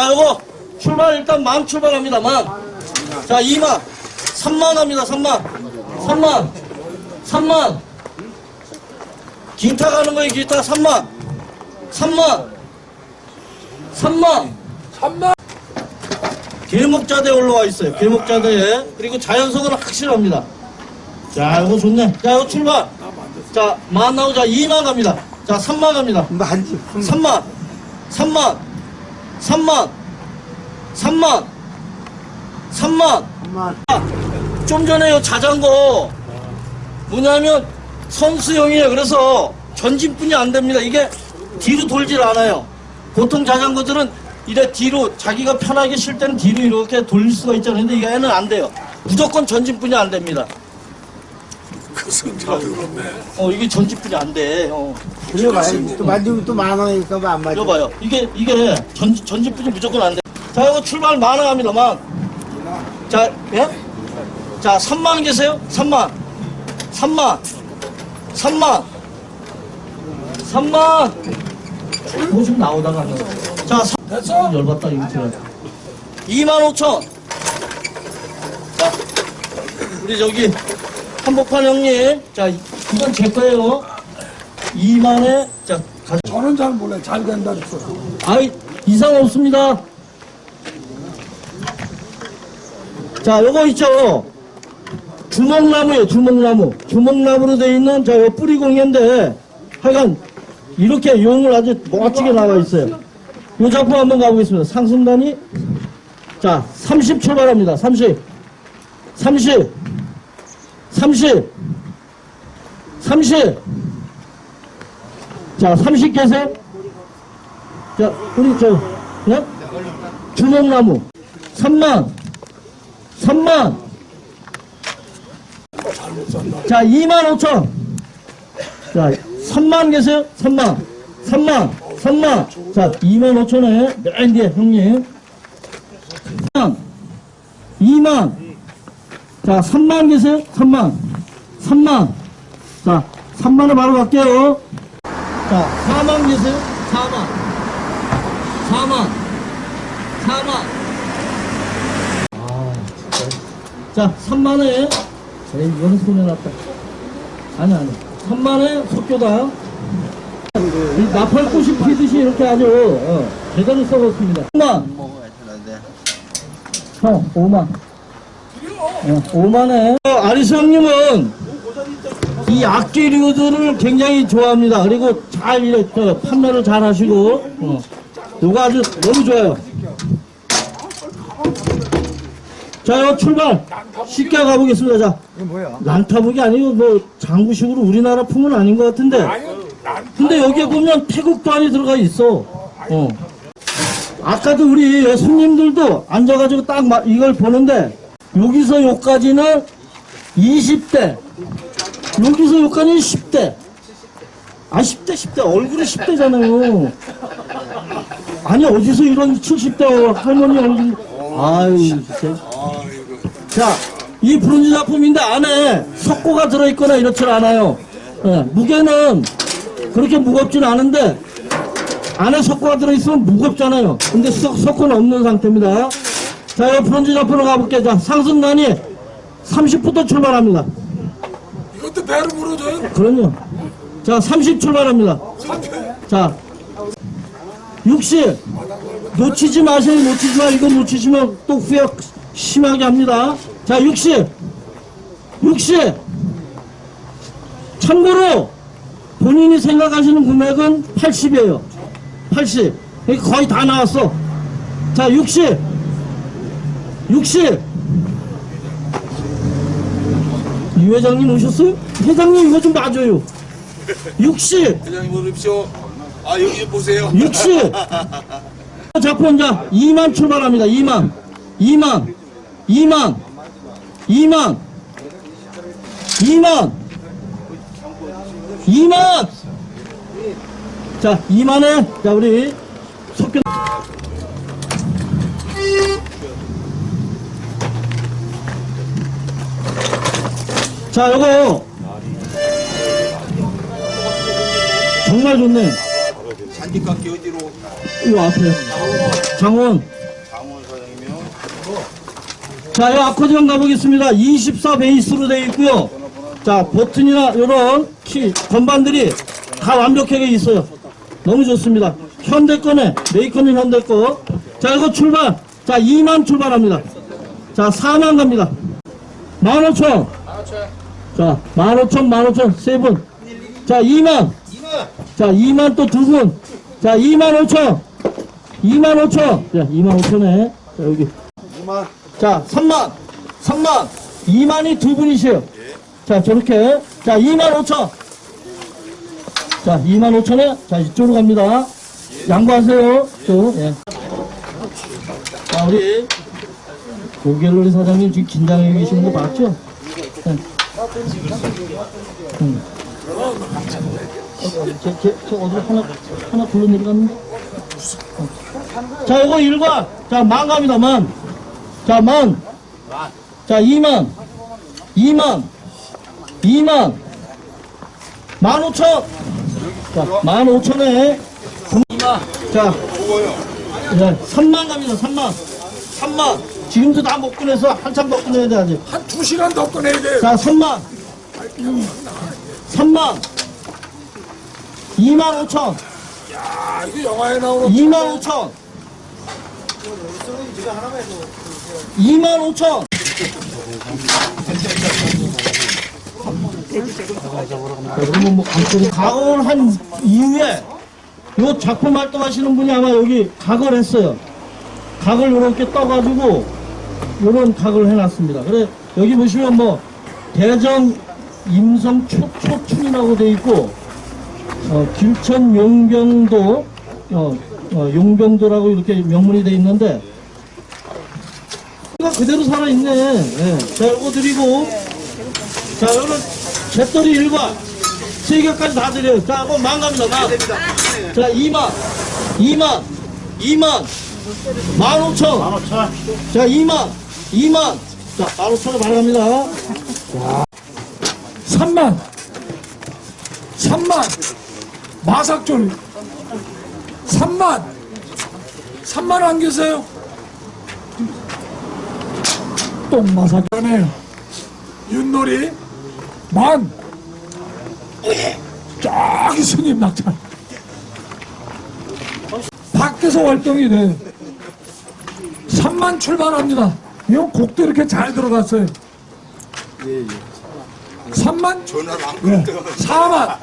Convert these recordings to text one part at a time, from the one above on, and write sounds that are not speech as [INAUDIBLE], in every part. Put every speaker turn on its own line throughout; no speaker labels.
자, 요거 출발 일단 만 출발합니다. 만. 자, 2만. 3만 갑니다. 3만. 3만. 3만. 기타 가는 거예요. 기타 3만. 3만. 3만.
3만
길목자대에 올라와 있어요. 길목자대에. 그리고 자연석은 확실합니다. 자, 이거 좋네. 자, 이거 출발. 자, 만 나오자 2만 갑니다. 자, 3만 갑니다.
만지
3만, 3만, 3만, 3만, 3만. 만좀 전에 요 자전거 뭐냐면 선수용이에요. 그래서 전진뿐이 안 됩니다. 이게 뒤로 돌질 않아요. 보통 자전거들은 이래 뒤로 자기가 편하게 쉴 때는 뒤로 이렇게 돌릴 수가 있잖아요. 근데 얘는 안 돼요. 무조건 전진뿐이 안 됩니다. 어 이게 전진뿐이 안 돼. 어.
돌려봐요 또 만지면 또 만 원이니까 안 맞아
여봐요. 이게 이게 전 전진뿐이 무조건 안 돼. 자 이거 출발 만원 갑니다. 만. 자 예? 자 3만 계세요? 3만. 3만. 3만. 3만. 이거 좀 나오다가. 자 3.
됐어?
열받다 이거 들어. 2만 5천. 자 우리 저기 한복판 형님. 자 이건 제 거예요. 2만에 자 가.
저는 잘 몰라 잘 된다 그랬어
아이 이상 없습니다. 자, 요거 있죠. 주먹나무예요, 주먹나무. 주먹나무로 되어 있는 자, 요 뿌리공예인데 하여간 이렇게 용을 아주 멋지게 나와 있어요. 요 작품 한번 가보겠습니다. 상승단이 자, 30 출발합니다. 30. 30. 30. 30. 자, 30 계세요? 자, 우리 저, 네? 주먹나무. 3만. 3만. 자, 2만 5천. 자, 3만 계세요? 3만. 3만. 3만. 자, 2만 5천에 맨 뒤에 형님. 3만. 2만. 자, 3만 계세요? 3만. 3만. 자, 3만에 바로 갈게요. 자, 4만 계세요? 4만. 4만. 4만. 아, 진짜. 자, 3만에. 에이, 이거는 손해 났다. 아니, 아니. 3만에 속교당. 이 나팔꽃이 피듯이 이렇게 아주, 어, 제대로 썩었습니다. 3만. 형, 5만. 어, 5만에. 어, 아리스 형님은 이 악기류들을 굉장히 좋아합니다. 그리고 잘 이렇게 판매를 잘 하시고, 어. 요거 아주 너무 좋아요. 자, 요 출발. 쉽게 가보겠습니다. 자, 난타북이 아니고 뭐 장구식으로 우리나라 품은 아닌 것 같은데. 근데 여기에 보면 태국도 안에 들어가 있어. 어. 아까도 우리 손님들도 앉아가지고 딱 마- 이걸 보는데 여기서 여기까지는 20대, 여기서 여기까지는 10대. 아 10대 10대 얼굴이 10대잖아요. 아니 어디서 이런 70대 할머니 얼굴 아유 진짜. 자, 이 브론즈 작품인데 안에 석고가 들어있거나 이렇지 않아요. 예, 무게는 그렇게 무겁진 않은데 안에 석고가 들어있으면 무겁잖아요. 근데 석, 석고는 없는 상태입니다. 자, 이 브론즈 작품으로 가볼게요. 자, 상승단이 30부터 출발합니다.
이것도 배로 물어줘요
그럼요. 자, 30 출발합니다. 자, 60. 놓치지 마세요. 놓치지 마. 이거 놓치시면 또 후회 심하게 합니다. 자, 60. 60. 참고로 본인이 생각하시는 금액은 80이에요. 80. 이게 거의 다 나왔어. 자, 60. 60. 이 회장님 오셨어요? 회장님 이거 좀 놔줘요. 60.
회장님 오십시오. 아 여기 보세요.
60. 작품 [LAUGHS] 자 2만 출발합니다. 2만. 2만. 2만. 2만. 2만. 2만. 자, 2만에 자 우리 석균 자, 요거 정말 좋네.
잔디깎기 어디로?
이 앞에. 장원. 자, 이 아코디언 가보겠습니다. 24 베이스로 되어 있고요. 자, 버튼이나 이런 키, 건반들이 다 완벽하게 있어요. 너무 좋습니다. 현대 거네. 메이커는 현대 거. 자, 이거 출발. 자, 2만 출발합니다. 자, 4만 갑니다. 15,000. 자, 15,000, 15,000, 세 분. 자, 2만. 자, 2만 또 두 분. 자, 2만 5천. 2만 5천. 자, 2만 5천에. 자, 여기. 자, 3만. 3만. 2만이 두 분이세요. 자, 저렇게. 자, 2만 5천. 자, 2만 5천에. 자, 이쪽으로 갑니다. 양보하세요. 또, 예. 자, 우리. 고갤러리 사장님 지금 긴장해 계시는 거 봤죠? 하나, 굴러 내려갔는데? 어. 자, 이거 일과. 자, 만 갑니다, 만. 자, 만. 자, 이만. 이만. 이만. 만 오천. 자, 만 오천에. 이만. 자, 네, 3만 갑니다, 3만. 3만. 지금도 다 못 꺼내서 한참 더 꺼내야 돼, 아직.
한 두 시간 더 꺼내야 돼.
자, 3만. 3만. 2만 5천.
아, 이거 영화에 나오는
2만 5천. 2만 5천. 그러면 뭐 감독이 각오를 한 이후에 요 작품 활동하시는 분이 아마 여기 각을 했어요. 각을 이렇게 떠가지고 요런 각을 해놨습니다. 그래 여기 보시면 뭐 대정 임성 초초춘이라고 돼 있고 어, 길천 용병도 어, 어, 용병도라고 이렇게 명문이 돼 있는데 그대로 살아있네. 예. 자, 이거 드리고 자, 이거는 잿더리 일과 세 개까지 다 드려요. 자, 그럼 만 갑니다. 만. 자, 2만, 2만, 2만, 15,000. 자, 2만, 2만. 자, 15,000원 바로 갑니다.
3만. 3만. 마삭졸. 3만. 3만 안 계세요? 똥마삭하네요. 윷놀이. 만. 저기 스님 낙찰. 밖에서 활동이 돼. 3만 출발합니다. 이건 곡도 이렇게 잘 들어갔어요. 3만
전화를 안
네.
끊을
4만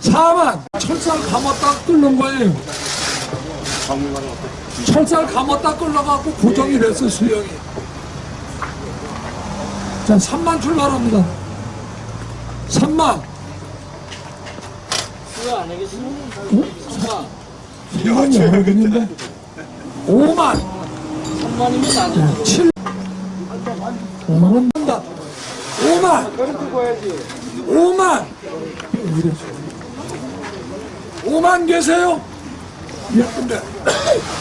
4만 철살 감았다 끓는 거예요 철살 감았다 끓여갖고 고정이 됐어 수령이 자 3만 출발합니다 3만
그거 안 하겠습니다.
이건 여러분인데 5만
3만이면 안 돼.
7 5만원 난다 5만. 5만. 5만 계세요? 예, 근데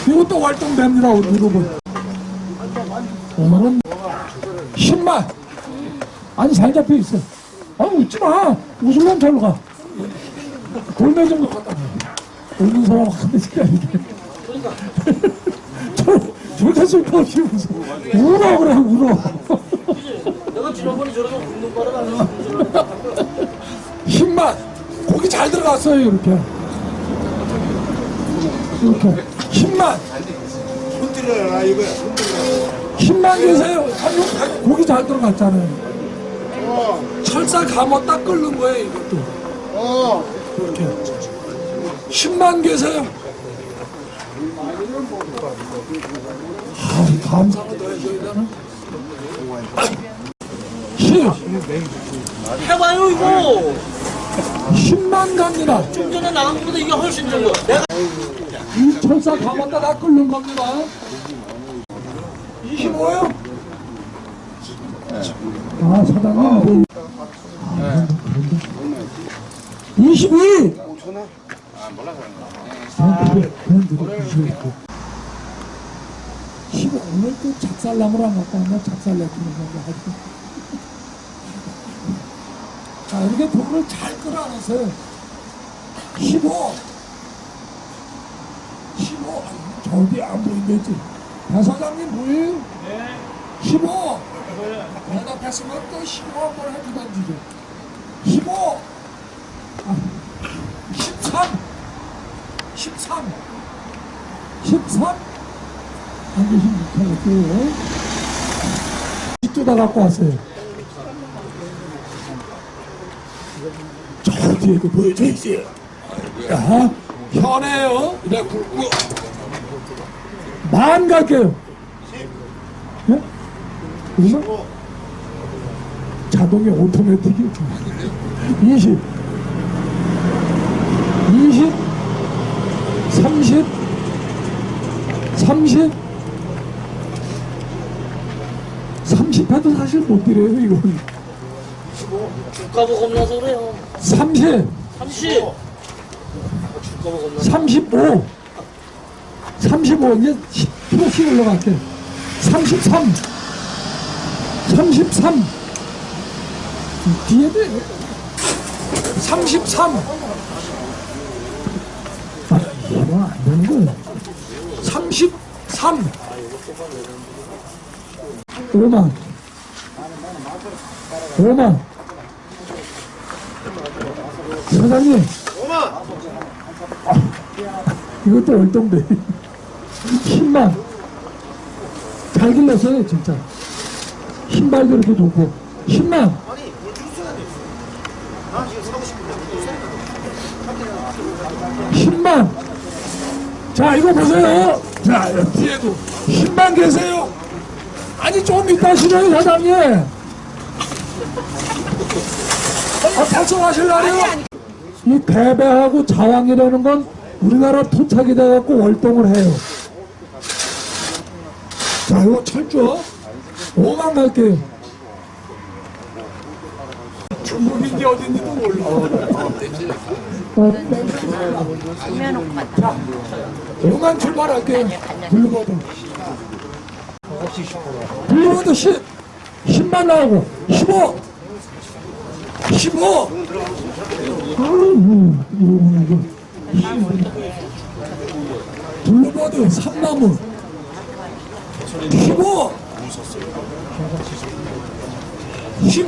이것도 활동됩니다 우리 여러분 5만원 10만. 아니 잘 잡혀 있어. 아 웃지마. 웃으려면 절로 가. 골매 정도 놔 웃는 사람 한 대씩 아니게 저렇게 쓸데없이 웃어 울어 그래 울어
내가 지난번에 저러고 웃는 거를 아니야.
힘만 고기 잘 들어갔어요 이렇게. 이렇게. 힘만.
흔들어라 이거야.
힘만 계세요. 아, 이거 다 고기 잘 들어갔잖아요. 철사 감았다 끓는 거예요 이것도. 이렇게 힘만 계세요 아, 해줘야 되나? 힘,
해봐요, 이거.
힘만 갑니다.
좀 전에 나간 것보다 이게 훨씬 좋은 거야. 내가
이 철사 감았다 다 끓는 겁니다. 25요? 아, 사장님. 22! 이거 오늘 또 작살나무를 안 갖고 왔나? 작살 내주는 건가? 하여튼. [LAUGHS] 자, 이렇게 불을 잘 끌어안으세요. 15, 어디 안 보이겠지? 배 사장님 뭐예요? 네. 15. 대답했으면 또 15 한번 해주던지죠. 15. 아, 13. 13. 13. 안 계신 못하겠고요. 이쪽다 갖고 왔어요. 저 뒤에도 보여줘야지. 야, 현해요. 이래 굵고. 만 갈게요. 예? 얼마? 자동의 오토매틱이 20, 20, 30, 30, 30 해도 사실 못 드려요, 이건.
주가도 겁나서 그래요.
30,
30.
35, 35, 이제 10%씩 올라갈게. 33, 33, 뒤에 돼. 33. 아, 되는 거야. 33. 5만. 5만. 사장님. 이것도 월동대. 10만. 잘 길렀어요, 진짜. 신발도 이렇게 좋고. 10만. 십만 자, 이거 보세요. 자, 뒤에도 10만 계세요. 아니, 좀 이따 싫어요, 사장님. 아, 달성하실라요? 이 대배하고 자왕이라는 건 우리나라 토착이 돼갖고 월동을 해요. 자, 이거 철저 5만 갈게요. 중국인지 어딘지도 몰라. 어, 자, 5만 출발할게요. 블루버드. 블루버드 10, 10만 나오고 15, 15. 아유, 이거 블루버드 3나무 15 15